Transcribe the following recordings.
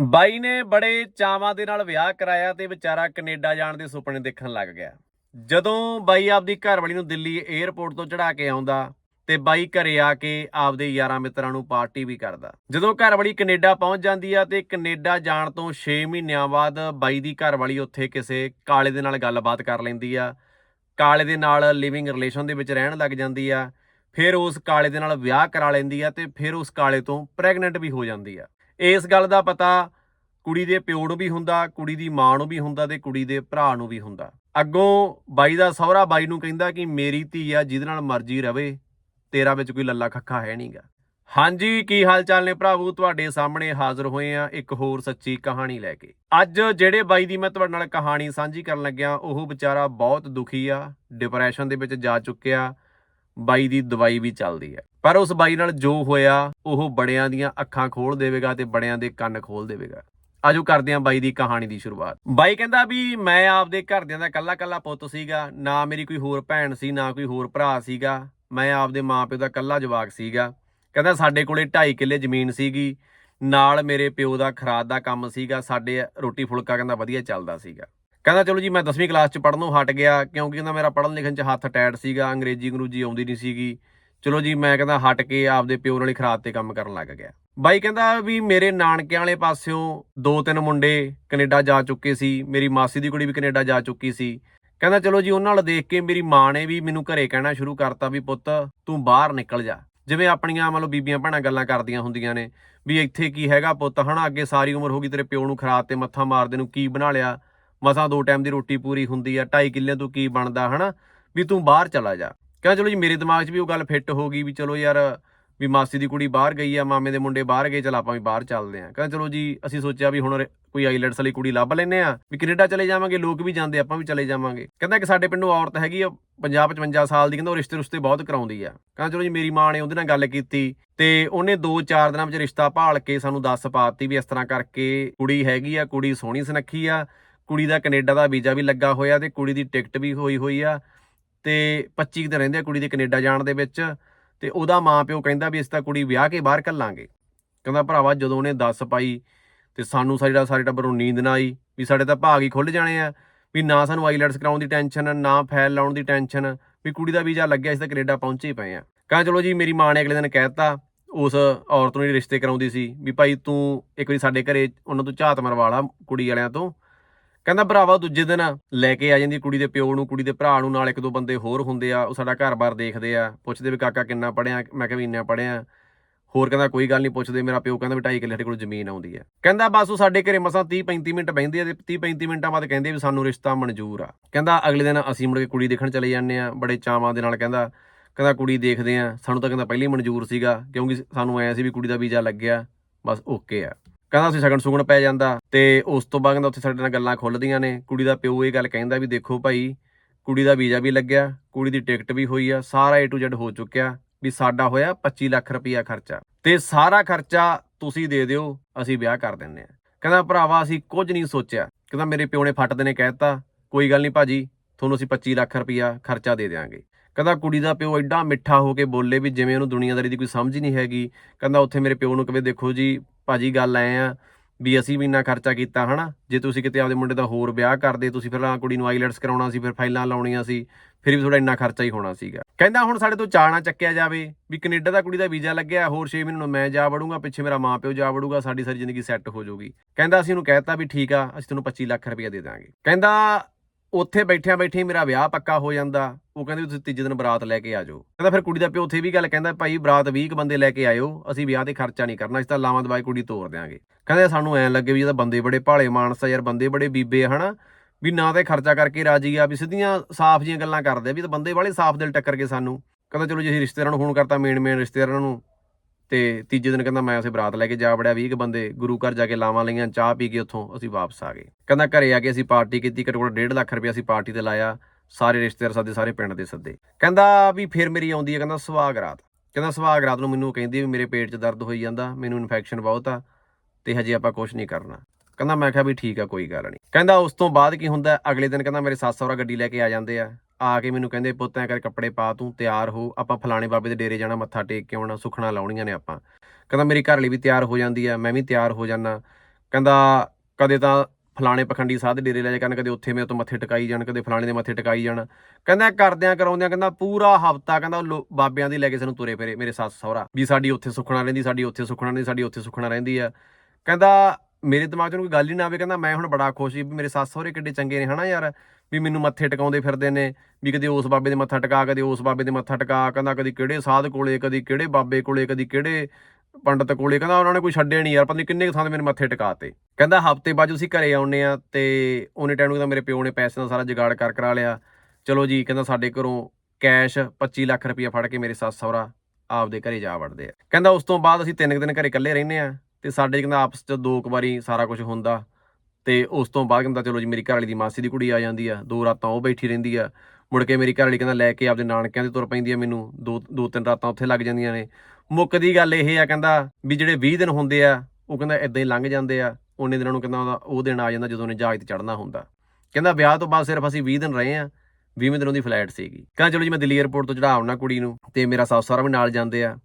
ਬਾਈ ਨੇ ਬੜੇ ਚਾਵਾਂ ਦੇ ਨਾਲ ਵਿਆਹ ਕਰਾਇਆ ਤੇ ਵਿਚਾਰਾ ਕੈਨੇਡਾ ਜਾਣ ਦੇ ਸੁਪਨੇ ਦੇਖਣ ਲੱਗ ਗਿਆ। ਜਦੋਂ ਬਾਈ ਆਪਦੀ ਘਰਵਾਲੀ ਨੂੰ ਦਿੱਲੀ 에ਅਰਪੋਰਟ ਤੋਂ ਚੜਾ ਕੇ ਆਉਂਦਾ ਤੇ ਬਾਈ ਘਰੇ ਆ ਕੇ ਆਪਦੇ ਯਾਰਾਂ ਮਿੱਤਰਾਂ ਨੂੰ ਪਾਰਟੀ ਵੀ ਕਰਦਾ। ਜਦੋਂ ਘਰਵਾਲੀ ਕੈਨੇਡਾ ਪਹੁੰਚ ਜਾਂਦੀ ਆ ਤੇ ਕੈਨੇਡਾ ਜਾਣ ਤੋਂ 6 ਮਹੀਨਿਆਂ ਬਾਅਦ ਬਾਈ ਦੀ ਘਰਵਾਲੀ ਉੱਥੇ ਕਿਸੇ ਕਾਲੇ ਦੇ ਨਾਲ ਗੱਲਬਾਤ ਕਰ ਲੈਂਦੀ ਆ। ਕਾਲੇ ਦੇ ਨਾਲ ਲਿਵਿੰਗ ਰਿਲੇਸ਼ਨ ਦੇ ਵਿੱਚ ਰਹਿਣ ਲੱਗ ਜਾਂਦੀ ਆ। ਫਿਰ ਉਸ ਕਾਲੇ ਦੇ ਨਾਲ ਵਿਆਹ ਕਰਾ ਲੈਂਦੀ ਆ ਤੇ ਫਿਰ ਉਸ ਕਾਲੇ ਤੋਂ ਪ੍ਰੈਗਨੈਂਟ ਵੀ ਹੋ ਜਾਂਦੀ ਆ। ਇਸ ਗੱਲ ਦਾ ਪਤਾ ਕੁੜੀ ਦੇ ਪਿਓ ਨੂੰ ਵੀ ਹੁੰਦਾ, ਕੁੜੀ ਦੀ ਮਾਂ ਨੂੰ ਵੀ ਹੁੰਦਾ ਤੇ ਕੁੜੀ ਦੇ ਭਰਾ ਨੂੰ ਵੀ ਹੁੰਦਾ। ਅੱਗੋਂ ਬਾਈ ਦਾ ਸਹੁਰਾ ਬਾਈ ਨੂੰ ਕਹਿੰਦਾ ਕਿ ਮੇਰੀ ਧੀ ਆ, ਜਿਹਦੇ ਨਾਲ ਮਰਜ਼ੀ ਰਵੇ, ਤੇਰਾ ਵਿੱਚ ਕੋਈ ਲੱਲਾ ਖੱਖਾ ਹੈ ਨਹੀਂਗਾ ਹਾਂਜੀ, ਕੀ ਹਾਲ ਚਾਲ ਨੇ ਭਰਾਵੋ? ਤੁਹਾਡੇ ਸਾਹਮਣੇ ਹਾਜ਼ਰ ਹੋਏ ਆ ਇੱਕ ਹੋਰ ਸੱਚੀ ਕਹਾਣੀ ਲੈ ਕੇ। ਅੱਜ ਜਿਹੜੇ ਬਾਈ ਦੀ ਮੈਂ ਤੁਹਾਡੇ ਨਾਲ ਕਹਾਣੀ ਸਾਂਝੀ ਕਰਨ ਲੱਗਿਆ, ਉਹ ਵਿਚਾਰਾ ਬਹੁਤ ਦੁਖੀ ਆ ਡਿਪਰੈਸ਼ਨ ਦੇ ਵਿੱਚ ਜਾ ਚੁੱਕਿਆ ਬਾਈ ਦੀ ਦਵਾਈ ਵੀ ਚੱਲਦੀ ਹੈ। ਪਰ ਉਸ ਬਾਈ ਨਾਲ ਜੋ ਹੋਇਆ, ਉਹ ਬੜਿਆਂ ਦੀਆਂ ਅੱਖਾਂ ਖੋਲ ਦੇਵੇਗਾ ਤੇ ਬੜਿਆਂ ਦੇ ਕੰਨ ਖੋਲ ਦੇਵੇਗਾ। ਆਜੋ ਕਰਦੇ ਹਾਂ ਬਾਈ ਦੀ ਕਹਾਣੀ ਦੀ ਸ਼ੁਰੂਆਤ। ਬਾਈ ਕਹਿੰਦਾ ਵੀ ਮੈਂ ਆਪਦੇ ਘਰਦਿਆਂ ਦਾ ਕੱਲਾ ਕੱਲਾ ਪੁੱਤ ਸੀਗਾ, ਨਾ ਮੇਰੀ ਕੋਈ ਹੋਰ ਭੈਣ ਸੀ, ਨਾ ਕੋਈ ਹੋਰ ਭਰਾ ਸੀਗਾ। ਮੈਂ ਆਪਦੇ ਮਾਪਿਓ ਦਾ ਕੱਲਾ ਜਵਾਕ ਸੀਗਾ। ਕਹਿੰਦਾ ਸਾਡੇ ਕੋਲੇ 2.5 ਕਿੱਲੇ ਜ਼ਮੀਨ ਸੀਗੀ, ਨਾਲ ਮੇਰੇ ਪਿਓ ਦਾ ਖਰਾਦ ਦਾ ਕੰਮ ਸੀਗਾ, ਸਾਡੇ ਰੋਟੀ ਫੁਲਕਾ ਕਹਿੰਦਾ ਵਧੀਆ ਚੱਲਦਾ ਸੀਗਾ। ਕਹਿੰਦਾ, ਚਲੋ ਜੀ, ਮੈਂ 10ਵੀਂ ਕਲਾਸ ਚ ਪੜ੍ਹਨੋਂ ਹਟ ਗਿਆ, ਕਿਉਂਕਿ ਕਹਿੰਦਾ ਮੇਰਾ ਪੜ੍ਹਨ ਲਿਖਣ ਚ ਹੱਥ ਟੈਟ ਸੀਗਾ, ਅੰਗਰੇਜ਼ੀ ਅੰਗਰੂਜੀ ਆਉਂਦੀ ਨਹੀਂ ਸੀਗੀ। ਚਲੋ ਜੀ, ਮੈਂ ਕਹਿੰਦਾ ਹਟ ਕੇ ਆਪਦੇ ਪਿਓ ਨਾਲ ਹੀ ਖਰਾਦ ਤੇ ਕੰਮ ਕਰਨ ਲੱਗ ਗਿਆ। ਬਾਈ ਕਹਿੰਦਾ ਵੀ ਮੇਰੇ ਨਾਨਕਿਆਂ ਵਾਲੇ ਪਾਸਿਓਂ ਦੋ ਤਿੰਨ ਮੁੰਡੇ ਕੈਨੇਡਾ ਜਾ ਚੁੱਕੇ ਸੀ, ਮੇਰੀ ਮਾਸੀ ਦੀ ਕੁੜੀ ਵੀ ਕੈਨੇਡਾ ਜਾ ਚੁੱਕੀ ਸੀ। ਕਹਿੰਦਾ, ਚਲੋ ਜੀ, ਉਹਨਾਂ ਨਾਲ ਦੇਖ ਕੇ ਮੇਰੀ ਮਾਂ ਨੇ ਵੀ ਮੈਨੂੰ ਘਰੇ ਕਹਿਣਾ ਸ਼ੁਰੂ ਕਰਤਾ ਵੀ, ਪੁੱਤ, ਤੂੰ ਬਾਹਰ ਨਿਕਲ ਜਾ। ਜਿਵੇਂ ਆਪਣੀਆਂ ਮਤਲਬ ਬੀਬੀਆਂ ਭੈਣਾਂ ਗੱਲਾਂ ਕਰਦੀਆਂ ਹੁੰਦੀਆਂ ਨੇ, ਵੀ ਇੱਥੇ ਕੀ ਹੈਗਾ ਪੁੱਤ? ਹਨਾ, ਅੱਗੇ ਸਾਰੀ ਉਮਰ ਹੋ ਗਈ ਤੇਰੇ ਪਿਓ ਨੂੰ ਖਰਾਦ ਤੇ ਮੱਥਾ ਮਾਰਦੇ ਨੂੰ ਕੀ ਬਣਾ ਲਿਆ? ਮਸਾਂ ਦੋ ਟਾਈਮ ਦੀ ਰੋਟੀ ਪੂਰੀ ਹੁੰਦੀ ਆ, ਢਾਈ ਕਿੱਲੇ ਤੋਂ ਕੀ ਬਣਦਾ, ਹਨਾ? ਵੀ ਤੂੰ ਬਾਹਰ ਚਲਾ ਜਾ। ਕਹਿੰਦਾ ਚਲੋ ਜੀ, ਮੇਰੇ ਦਿਮਾਗ 'ਚ ਵੀ ਉਹ ਗੱਲ ਫਿੱਟ ਹੋ ਗਈ ਵੀ ਚਲੋ ਯਾਰ ਵੀ ਮਾਸੀ ਦੀ ਕੁੜੀ ਬਾਹਰ ਗਈ ਆ, ਮਾਮੇ ਦੇ ਮੁੰਡੇ ਬਾਹਰ ਗਏ, ਚਲ ਆਪਾਂ ਵੀ ਬਾਹਰ ਚੱਲਦੇ ਆ। ਕਹਿੰਦਾ ਚਲੋ ਜੀ, ਅਸੀਂ ਸੋਚਿਆ ਵੀ ਹੁਣ ਕੋਈ ਆਈਲੈਟਸ ਵਾਲੀ ਕੁੜੀ ਲੱਭ ਲੈਨੇ ਆ, ਵੀ ਕੈਨੇਡਾ ਚਲੇ ਜਾਵਾਂਗੇ, ਲੋਕ ਵੀ ਜਾਂਦੇ, ਆਪਾਂ ਵੀ ਚਲੇ ਜਾਵਾਂਗੇ। ਕਹਿੰਦਾ ਕਿ ਸਾਡੇ ਪਿੰਡੋਂ ਔਰਤ ਹੈਗੀ ਆ 50 55 ਸਾਲ ਦੀ, ਕਹਿੰਦਾ ਉਹ ਰਿਸ਼ਤੇ ਰੁਸ਼ਤੇ ਬਹੁਤ ਕਰਾਉਂਦੀ ਆ। ਕਹਿੰਦਾ ਚਲੋ ਜੀ, ਮੇਰੀ ਮਾਂ ਨੇ ਉਹਦੇ ਨਾਲ ਗੱਲ ਕੀਤੀ ਤੇ ਉਹਨੇ 2-4 ਦਿਨਾਂ ਵਿੱਚ ਰਿਸ਼ਤਾ ਭਾਲ ਕੇ ਸਾਨੂੰ ਦੱਸ ਪਾਤੀ ਵੀ ਇਸ ਤਰ੍ਹਾਂ ਕਰਕੇ ਕੁੜੀ ਹੈਗੀ ਆ, ਕੁੜੀ ਸੋਹਣੀ ਸੁਨੱਖੀ ਆ ਕੁੜੀ ਦਾ ਕੈਨੇਡਾ ਦਾ ਵੀਜ਼ਾ ਵੀ ਲੱਗਾ ਹੋਇਆ ਤੇ ਕੁੜੀ ਦੀ ਟਿਕਟ ਵੀ ਹੋਈ ਹੋਈ ਆ ਤੇ 25 ਕੁ ਦਿਨ ਰਹਿੰਦੇ ਆ ਕੁੜੀ ਦੇ ਕੈਨੇਡਾ ਜਾਣ ਦੇ ਵਿੱਚ ਤੇ ਉਹਦਾ ਮਾਂ ਪਿਓ ਕਹਿੰਦਾ ਵੀ ਅਸੀਂ ਤਾਂ ਕੁੜੀ ਵਿਆਹ ਕੇ ਬਾਹਰ ਕੱਲਾਂਗੇ ਕਹਿੰਦਾ ਭਰਾਵਾ ਜਦੋਂ ਉਹਨੇ ਦੱਸ ਪਾਈ ਤੇ ਸਾਨੂੰ ਸਾਡਾ ਸਾਰੇ ਟੱਬਰ ਨੂੰ ਨੀਂਦ ਨਾ ਆਈ ਵੀ ਸਾਡੇ ਤਾਂ ਭਾਗ ਹੀ ਖੁੱਲ ਜਾਣੇ ਆ, ਵੀ ਨਾ ਸਾਨੂੰ ਆਈਲੈਟਸ ਕਰਾਉਣ ਦੀ ਟੈਨਸ਼ਨ, ਨਾ ਫੈਲ ਲਾਉਣ ਦੀ ਟੈਨਸ਼ਨ, ਵੀ ਕੁੜੀ ਦਾ ਵੀਜ਼ਾ ਲੱਗਿਆ, ਅਸੀਂ ਤਾਂ ਕੈਨੇਡਾ ਪਹੁੰਚੇ ਹੀ ਪਏ ਆ। ਕਹਿੰਦਾ ਚਲੋ ਜੀ, ਮੇਰੀ ਮਾਂ ਨੇ ਅਗਲੇ ਦਿਨ ਕਹਿਤਾ ਉਸ ਔਰਤ ਨੂੰ ਜਿਹੜੀ ਰਿਸ਼ਤੇ ਕਰਾਉਂਦੀ ਸੀ ਵੀ ਭਾਈ ਤੂੰ ਇੱਕ ਵਾਰੀ ਸਾਡੇ ਘਰੇ, ਉਹਨਾਂ ਤੋਂ ਝਾਤ ਮਰਵਾ ਲਾ ਕੁੜੀ ਵਾਲਿਆਂ ਤੋਂ ਕਹਿੰਦਾ ਭਰਾਵਾ ਦੂਜੇ ਦਿਨ ਲੈ ਕੇ ਆ ਜਾਂਦੀ ਕੁੜੀ ਦੇ ਪਿਓ ਨੂੰ, ਕੁੜੀ ਦੇ ਭਰਾ ਨੂੰ, ਨਾਲ ਇੱਕ ਦੋ ਬੰਦੇ ਹੋਰ ਹੁੰਦੇ ਆ, ਉਹ ਸਾਡਾ ਘਰ-ਬਾਰ ਦੇਖਦੇ ਆ, ਪੁੱਛਦੇ ਵੀ ਕਾਕਾ ਕਿੰਨਾ ਪੜਿਆ ਮੈਂ ਕਿਹਾ ਵੀ ਇੰਨਾ ਪੜਿਆ ਹੋਰ ਕਹਿੰਦਾ ਕੋਈ ਗੱਲ ਨਹੀਂ ਪੁੱਛਦੇ, ਮੇਰਾ ਪਿਓ ਕਹਿੰਦਾ ਵੀ 2.5 ਕਿੱਲੇ ਸਾਡੇ ਕੋਲ ਜ਼ਮੀਨ ਆਉਂਦੀ ਹੈ ਕਹਿੰਦਾ ਬਸ ਉਹ ਸਾਡੇ ਘਰੇ ਮਸਾਂ 30 35 ਮਿੰਟ ਬਹਿੰਦੇ ਆ ਤੇ 30 35 ਮਿੰਟਾਂ ਬਾਅਦ ਕਹਿੰਦੇ ਵੀ ਸਾਨੂੰ ਰਿਸ਼ਤਾ ਮਨਜ਼ੂਰ ਆ। ਕਹਿੰਦਾ ਅਗਲੇ ਦਿਨ ਅਸੀਂ ਮੁੜ ਕੇ ਕੁੜੀ ਦੇਖਣ ਚਲੇ ਜਾਂਦੇ ਆ, ਬੜੇ ਚਾਵਾਂ ਦੇ ਨਾਲ ਕਹਿੰਦਾ ਕਹਿੰਦਾ ਕੁੜੀ ਦੇਖਦੇ ਆ, ਸਾਨੂੰ ਤਾਂ ਕਹਿੰਦਾ ਪਹਿਲਾਂ ਹੀ ਮਨਜ਼ੂਰ ਸੀਗਾ, ਕਿਉਂਕਿ ਸਾਨੂੰ ਐ ਸੀ ਵੀ ਕੁੜੀ ਦਾ ਵੀਜ਼ਾ ਲੱਗਿਆ, ਬਸ ਓਕੇ ਆ। ਕਹਿੰਦਾ ਅਸੀਂ ਸ਼ਗਨ ਸੁਗਣ ਪੈ ਜਾਂਦਾ ਤੇ ਉਸ ਤੋਂ ਬਾਅਦ ਕਹਿੰਦਾ ਉੱਥੇ ਸਾਡੇ ਨਾਲ ਗੱਲਾਂ ਖੁੱਲਦੀਆਂ ਨੇ। ਕੁੜੀ ਦਾ ਪਿਓ ਇਹ ਗੱਲ ਕਹਿੰਦਾ ਵੀ ਦੇਖੋ ਭਾਈ, ਕੁੜੀ ਦਾ ਵੀਜ਼ਾ ਵੀ ਲੱਗਿਆ, ਕੁੜੀ ਦੀ ਟਿਕਟ ਵੀ ਹੋਈ ਆ, ਸਾਰਾ A to Z ਹੋ ਚੁੱਕਿਆ ਵੀ ਸਾਡਾ ਹੋਇਆ 25 ਲੱਖ ਰੁਪਈਆ ਖਰਚਾ। ਤੇ ਸਾਰਾ ਖਰਚਾ ਤੁਸੀਂ ਦੇ ਦਿਓ, ਅਸੀਂ ਵਿਆਹ ਕਰ ਦਿੰਨੇ ਆ ਕਹਿੰਦਾ ਭਰਾਵਾ ਅਸੀਂ ਕੁਝ ਨਹੀਂ ਸੋਚਿਆ। ਕਹਿੰਦਾ ਮੇਰੇ ਪਿਓ ਨੇ ਫੱਟਦੇ ਨੇ ਕਹਿਤਾ ਕੋਈ ਗੱਲ ਨਹੀਂ ਭਾਜੀ, ਤੁਹਾਨੂੰ ਅਸੀਂ 25 ਲੱਖ ਰੁਪਈਆ ਖਰਚਾ ਦੇ ਦੇਵਾਂਗੇ ਕਹਿੰਦਾ ਕੁੜੀ ਦਾ ਪਿਓ ਐਡਾ ਮਿੱਠਾ ਹੋ ਕੇ ਬੋਲੇ ਵੀ ਜਿਵੇਂ ਉਹਨੂੰ ਦੁਨੀਆਦਾਰੀ ਦੀ ਕੋਈ ਸਮਝ ਹੀ ਨਹੀਂ ਹੈਗੀ। ਕਹਿੰਦਾ ਉੱਥੇ ਮੇਰੇ ਪਿਓ ਨੂੰ ਕਵੇ, ਦੇਖੋ ਜੀ, ਭਾਜੀ ਗੱਲ ਐ ਆ ਵੀ ਅਸੀਂ ਵੀ ਇੰਨਾ ਖਰਚਾ ਕੀਤਾ, ਹਨਾ? ਜੇ ਤੁਸੀਂ ਕਿਤੇ ਆਪਦੇ ਮੁੰਡੇ ਦਾ ਹੋਰ ਵਿਆਹ ਕਰਦੇ, ਤੁਸੀਂ ਫਿਰ ਆਹ ਕੁੜੀ ਨੂੰ ਆਈਲੈਟਸ ਕਰਾਉਣਾ ਸੀ, ਫਿਰ ਫਾਈਲਾਂ ਲਾਉਣੀਆਂ ਸੀ, ਫਿਰ ਵੀ ਥੋੜਾ ਇੰਨਾ ਖਰਚਾ ਹੀ ਹੋਣਾ ਸੀਗਾ। ਕਹਿੰਦਾ ਹੁਣ ਸਾਡੇ ਤੋਂ ਚਾਣਾ ਚੱਕਿਆ ਜਾਵੇ ਵੀ ਕੈਨੇਡਾ ਦਾ ਕੁੜੀ ਦਾ ਵੀਜ਼ਾ ਲੱਗਿਆ, ਹੋਰ 6 ਮਹੀਨੇ ਨੂੰ ਮੈਂ ਜਾ ਵੜੂੰਗਾ, ਪਿੱਛੇ ਮੇਰਾ ਮਾਂ ਪਿਓ ਜਾ ਵੜੂਗਾ, ਸਾਡੀ ਸਾਰੀ ਜ਼ਿੰਦਗੀ ਸੈੱਟ ਹੋ ਜਾਊਗੀ। ਕਹਿੰਦਾ ਅਸੀਂ ਉਹਨੂੰ ਕਹਿਤਾ ਵੀ ਠੀਕ ਆ, ਅਸੀਂ ਤੁਹਾਨੂੰ 25 ਲੱਖ ਰੁਪਏ ਦੇ ਦਾਂਗੇ। ਕਹਿੰਦਾ ਉੱਥੇ ਬੈਠਿਆਂ ਬੈਠੇ ਮੇਰਾ ਵਿਆਹ ਪੱਕਾ ਹੋ ਜਾਂਦਾ। ਉਹ ਕਹਿੰਦੇ ਵੀ ਤੁਸੀਂ ਤੀਜੇ ਦਿਨ ਬਰਾਤ ਲੈ ਕੇ ਆ ਜਾਓ। ਕਹਿੰਦਾ ਫਿਰ ਕੁੜੀ ਦਾ ਪਿਓ ਉੱਥੇ ਵੀ ਗੱਲ ਕਹਿੰਦਾ, ਭਾਈ ਬਰਾਤ 20 ਕੁ ਬੰਦੇ ਲੈ ਕੇ ਆਇਓ, ਅਸੀਂ ਵਿਆਹ ਤੇ ਖਰਚਾ ਨਹੀਂ ਕਰਨਾ, ਅਸੀਂ ਤਾਂ ਲਾਵਾਂ ਦਵਾਈ ਕੁੜੀ ਤੋਰ ਦਿਆਂਗੇ। ਕਹਿੰਦੇ ਸਾਨੂੰ ਐਂ ਲੱਗੇ ਵੀ ਇਹਦਾ ਬੰਦੇ ਬੜੇ ਭਾਲੇ ਮਾਨਸਾ ਯਾਰ, ਬੰਦੇ ਬੜੇ ਬੀਬੇ ਆ, ਹਨਾ? ਵੀ ਨਾ ਤੇ ਖਰਚਾ ਕਰਕੇ ਰਾਜੀ ਆ, ਵੀ ਸਿੱਧੀਆਂ ਸਾਫ਼ ਜੀਆਂ ਗੱਲਾਂ ਕਰਦੇ ਆ, ਵੀ ਤਾਂ ਬੰਦੇ ਵਾਲੇ ਸਾਫ਼ ਦਿਲ ਟੱਕਰ ਕੇ ਸਾਨੂੰ। ਕਹਿੰਦਾ ਚਲੋ ਜੇ, ਅਸੀਂ ਰਿਸ਼ਤੇਦਾਰਾਂ ਨੂੰ ਫੋਨ ਕਰਤਾ ਮੇਨ ਮੇਨ ਰਿਸ਼ਤੇਦਾਰਾਂ ਨੂੰ। ਤੇ ਤੀਜੇ ਦਿਨ ਕਹਿੰਦਾ ਮੈਂ ਉਸੇ ਬਰਾਤ ਲੈ ਕੇ ਜਾ ਵੜਿਆ 20 ਕੁ ਬੰਦੇ ਗੁਰੂ ਘਰ ਜਾ ਕੇ ਲਾਵਾਂ ਲਈਆਂ, ਚਾਹ ਪੀ ਕੇ ਉੱਥੋਂ ਅਸੀਂ ਵਾਪਸ ਆ ਗਏ। ਕਹਿੰਦਾ ਘਰੇ ਆ ਕੇ ਅਸੀਂ ਪਾਰਟੀ ਕੀਤੀ, ਘੱਟੋ ਘੱਟ 1.5 ਲੱਖ ਰੁਪਏ ਅਸੀਂ ਪਾਰਟੀ ਤੇ ਲਾਇਆ, ਸਾਰੇ ਰਿਸ਼ਤੇਦਾਰ ਸਾਡੇ ਸਾਰੇ ਪਿੰਡ ਦੇ ਸੱਦੇ। ਕਹਿੰਦਾ ਵੀ ਫਿਰ ਮੇਰੀ ਆਉਂਦੀ ਹੈ, ਕਹਿੰਦਾ ਸੁਹਾਗ ਰਾਤ। ਕਹਿੰਦਾ ਸੁਹਾਗ ਰਾਤ ਨੂੰ ਮੈਨੂੰ ਕਹਿੰਦੀ ਵੀ ਮੇਰੇ ਪੇਟ 'ਚ ਦਰਦ ਹੋਈ ਜਾਂਦਾ, ਮੈਨੂੰ ਇਨਫੈਕਸ਼ਨ ਬਹੁਤ ਆ ਤੇ ਹਜੇ ਆਪਾਂ ਕੁਝ ਨਹੀਂ ਕਰਨਾ। ਕਹਿੰਦਾ ਮੈਂ ਕਿਹਾ ਵੀ ਠੀਕ ਆ, ਕੋਈ ਗੱਲ ਨਹੀਂ। ਕਹਿੰਦਾ ਉਸ ਤੋਂ ਬਾਅਦ ਕੀ ਹੁੰਦਾ, ਅਗਲੇ ਦਿਨ ਕਹਿੰਦਾ ਮੇਰੇ ਸੱਸ ਸਹੁਰਾ ਗੱਡੀ ਲੈ ਕੇ ਆ ਜਾਂਦੇ ਆ। ਆ ਕੇ ਮੈਨੂੰ ਕਹਿੰਦੇ, ਪੁੱਤ, ਐ ਕਰ, ਕੱਪੜੇ ਪਾ, ਤੂੰ ਤਿਆਰ ਹੋ, ਆਪਾਂ ਫਲਾਣੇ ਬਾਬੇ ਦੇ ਡੇਰੇ ਜਾਣਾ, ਮੱਥਾ ਟੇਕ ਕੇ ਆਉਣਾ ਸੁਖਣਾ ਲਾਉਣੀਆਂ ਨੇ ਆਪਾਂ। ਕਹਿੰਦਾ, ਮੇਰੀ ਘਰ ਲਈ ਵੀ ਤਿਆਰ ਹੋ ਜਾਂਦੀ ਆ, ਮੈਂ ਵੀ ਤਿਆਰ ਹੋ ਜਾਣਾ ਕਹਿੰਦਾ, ਕਦੇ ਤਾਂ ਫਲਾਣੇ ਪਖੰਡੀ ਸਾਧ ਦੇ ਡੇਰੇ ਲੈ ਜਾ ਕਰਨ, ਕਦੇ ਉੱਥੇ ਮੇਰੇ ਤੋਂ ਮੱਥੇ ਟਿਕਾਈ ਜਾਣ, ਕਦੇ ਫਲਾਣੇ ਦੇ ਮੱਥੇ ਟਿਕਾਈ ਜਾਣ। ਕਹਿੰਦਾ, ਕਰਦਿਆਂ ਕਰਾਉਂਦਿਆਂ ਕਹਿੰਦਾ, ਪੂਰਾ ਹਫਤਾ ਕਹਿੰਦਾ ਉਹ ਲੋ- ਬਾਬਿਆਂ ਦੀ ਲੈ ਕੇ ਸਾਨੂੰ ਤੁਰੇ ਫਿਰੇ, ਮੇਰੇ ਸੱਸ ਸਹੁਰਾ, ਵੀ ਸਾਡੀ ਉੱਥੇ ਸੁਖਣਾ ਰਹਿੰਦੀ, ਸਾਡੀ ਉੱਥੇ ਸੁਖਣਾ ਰਹਿੰਦੀ, ਸਾਡੀ ਉੱਥੇ ਸੁਖਣਾ ਰਹਿੰਦੀ ਆ। ਕਹਿੰਦਾ ਮੇਰੇ ਦਿਮਾਗ 'ਚ ਉਹਨੂੰ ਕੋਈ ਗੱਲ ਹੀ ਨਾ ਆਵੇ, ਕਹਿੰਦਾ ਮੈਂ ਹੁਣ ਬੜਾ ਖੁਸ਼ ਸੀ ਵੀ ਮੇਰੇ ਸੱਸ ਸਹੁਰੇ ਕਿੱਡੇ ਚੰਗੇ ਨੇ, ਹਨਾ ਯਾਰ? ਵੀ ਮੈਨੂੰ ਮੱਥੇ ਟਿਕਾਉਂਦੇ ਫਿਰਦੇ ਨੇ, ਵੀ ਕਦੇ ਉਸ ਬਾਬੇ ਦੇ ਮੱਥਾ ਟਿਕਾ, ਕਦੇ ਉਸ ਬਾਬੇ ਦੇ ਮੱਥਾ ਟਿਕਾ, ਕਹਿੰਦਾ ਕਦੀ ਕਿਹੜੇ ਸਾਧ ਕੋਲੇ, ਕਦੀ ਕਿਹੜੇ ਬਾਬੇ ਕੋਲੇ, ਕਦੀ ਕਿਹੜੇ ਪੰਡਤ ਕੋਲੇ, ਕਹਿੰਦਾ ਉਹਨਾਂ ਨੇ ਕੋਈ ਛੱਡਿਆ ਨਹੀਂ ਯਾਰ, ਪਤਾ ਨਹੀਂ ਕਿੰਨੇ ਕੁ ਥਾਂ ਤੇ ਮੇਰੇ ਮੱਥੇ ਟਿਕਾਤੇ। ਕਹਿੰਦਾ ਹਫ਼ਤੇ ਬਾਅਦ ਤੁਸੀਂ ਘਰੇ ਆਉਨੇ ਆ ਤੇ ਉਹਨੇ ਟਾਈਮ ਨੂੰ ਕਹਿੰਦਾ ਮੇਰੇ ਪਿਓ ਨੇ ਪੈਸੇ ਦਾ ਸਾਰਾ ਜੁਗਾੜ ਕਰ ਕਰਾ ਲਿਆ। ਚਲੋ ਜੀ, ਕਹਿੰਦਾ ਸਾਡੇ ਘਰੋਂ ਕੈਸ਼ 25 ਲੱਖ ਰੁਪਇਆ ਫੜ ਕੇ ਮੇਰੇ ਸੱਸ ਸਹੁਰਾ ਆਪਦੇ ਘਰੇ ਜਾ ਵੜਦੇ ਆ। ਕਹਿੰਦਾ ਉਸ ਤੋਂ ਬਾਅਦ ਅਸੀਂ ਤਿੰਨ ਕੁ ਦਿਨ ਘਰੇ ਇਕੱਲੇ ਰਹਿੰਦੇ ਆ ਤੇ ਸਾਡੇ ਕਹਿੰਦਾ ਆਪਸ 'ਚ ਦੋ ਕੁ ਵਾਰੀ ਸਾਰਾ ਕੁਝ ਹੁੰਦਾ ਤੇ ਉਸ ਤੋਂ ਬਾਅਦ ਕਹਿੰਦਾ ਚਲੋ ਜੀ ਮੇਰੀ ਘਰ ਵਾਲੀ ਦੀ ਮਾਸੀ ਦੀ ਕੁੜੀ ਆ ਜਾਂਦੀ ਆ, ਦੋ ਰਾਤਾਂ ਉਹ ਬੈਠੀ ਰਹਿੰਦੀ ਆ। ਮੁੜ ਕੇ ਮੇਰੀ ਘਰ ਵਾਲੀ ਕਹਿੰਦਾ ਲੈ ਕੇ ਆਪਦੇ ਨਾਨਕਿਆਂ 'ਤੇ ਤੁਰ ਪੈਂਦੀ ਆ ਮੈਨੂੰ, ਦੋ ਦੋ ਤਿੰਨ ਰਾਤਾਂ ਉੱਥੇ ਲੱਗ ਜਾਂਦੀਆਂ ਨੇ। ਮੁੱਕਦੀ ਗੱਲ ਇਹ ਆ ਕਹਿੰਦਾ ਵੀ ਜਿਹੜੇ 20 ਦਿਨ ਹੁੰਦੇ ਆ, ਉਹ ਕਹਿੰਦਾ ਇਦਾਂ ਹੀ ਲੰਘ ਜਾਂਦੇ ਆ, ਉਹਨੇ ਦਿਨਾਂ ਨੂੰ ਕਹਿੰਦਾ ਉਹਦਾ, ਉਹ ਦਿਨ ਆ ਜਾਂਦਾ ਜਦੋਂ ਉਹਨੇ ਜਹਾਜ਼ ਤੇ ਚੜ੍ਹਨਾ ਹੁੰਦਾ। ਕਹਿੰਦਾ ਵਿਆਹ ਤੋਂ ਬਾਅਦ ਸਿਰਫ ਅਸੀਂ 20 ਦਿਨ ਰਹੇ ਆ 20ਵੇਂ ਦਿਨ ਉਹਦੀ ਫਲਾਈਟ ਸੀਗੀ। ਕਹਿੰਦਾ ਚਲੋ ਜੀ ਮੈਂ ਦਿੱਲੀ 에ਅਰਪੋਰਟ ਤੋਂ ਚੜਾਉਣਾ ਕੁੜੀ ਨੂੰ ਤੇ ਮੇਰਾ ਸੱਸ ਸਾਰਾ ਵੀ ਨਾਲ ਜਾਂਦੇ ਆ।